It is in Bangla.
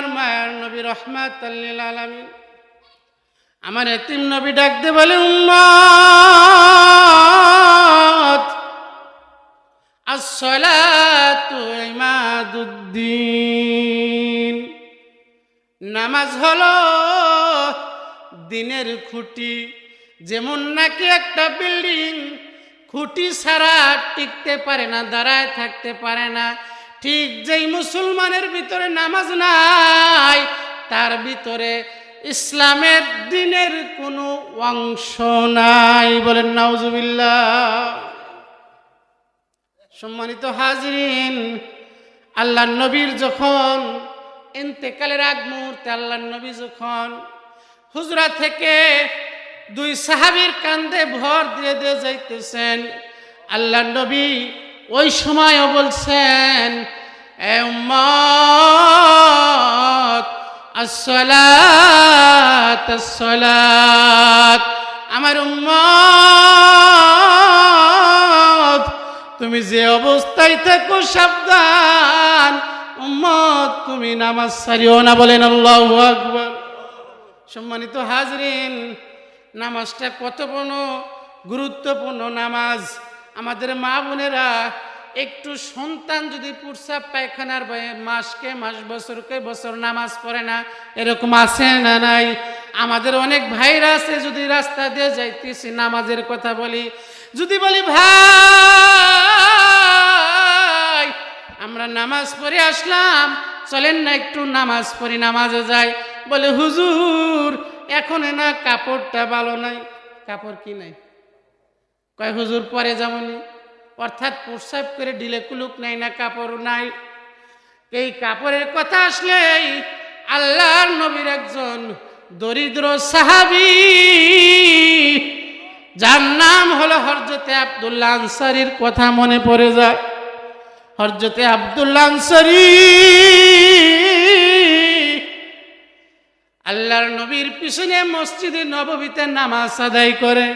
আমার মায়ার নবী রহমাত আলামিন আমার এতিম নবী ডাকতে বলে, উম্মত ইমাদুদ্দিন। নামাজ হলো দিনের খুঁটি, যেমন নাকি একটা বিল্ডিং, খুঁটি ছাড়া টিকতে পারে না, দাঁড়ায় থাকতে পারে না। ঠিক যেই মুসলমানের ভিতরে নামাজ নাই, তার ভিতরে ইসলামের দিনের কোনো অংশ নাই বলেন নাউজুবিল্লাহ। সম্মানিত হাজরিন, আল্লাহ নবীর যখন ইন্তেকালের আগ মুহূর্তে আল্লাহ নবী যখন হুজরা থেকে দুই সাহাবীর কান্দে ভর দিয়ে দিয়ে যাইতেছেন, আল্লাহ নবী ওই সময়ও বলছেন আমার উম্মত, তুমি যে অবস্থায় থাকো সাবধান। উম্মত, তুমি নামাজ সারিও না বলেন আল্লাহ আকবর। সম্মানিত হাজরিন, নামাজটা কত গুরুত্বপূর্ণ নামাজ। আমাদের মা বোনেরা, একটু সন্তান যদি পুরসাব পায়খানার মাসকে মাস, বছরকে বছর নামাজ পড়ে না, এরকম আছে না নাই? আমাদের অনেক ভাইরা আছে, যদি রাস্তা দিয়ে যাইতেছি, নামাজের কথা বলি, যদি বলি, ভাই, আমরা নামাজ পড়ে আসলাম, চলেন না একটু নামাজ পড়ি, নামাজে যাই। বলে, হুজুর, এখন না কাপড়টা ভালো নাই। কাপড় কি নাই? কয়, হুজুর, পরে যেমনই অর্থাৎ প্রসাব করে ডিলে কুলুক নাই না কাপড় নাই। এই কাপড়ের কথা আসলেই আল্লাহর নবীর একজন দরিদ্র সাহাবি। যার নাম হলো হরজতে আবদুল্লাহ আনসারির কথা মনে পড়ে যায়। হরজতে আবদুল্লাহ আনসারি আল্লাহর নবীর পিছনে মসজিদে নববীতে নামাজ আদায় করে।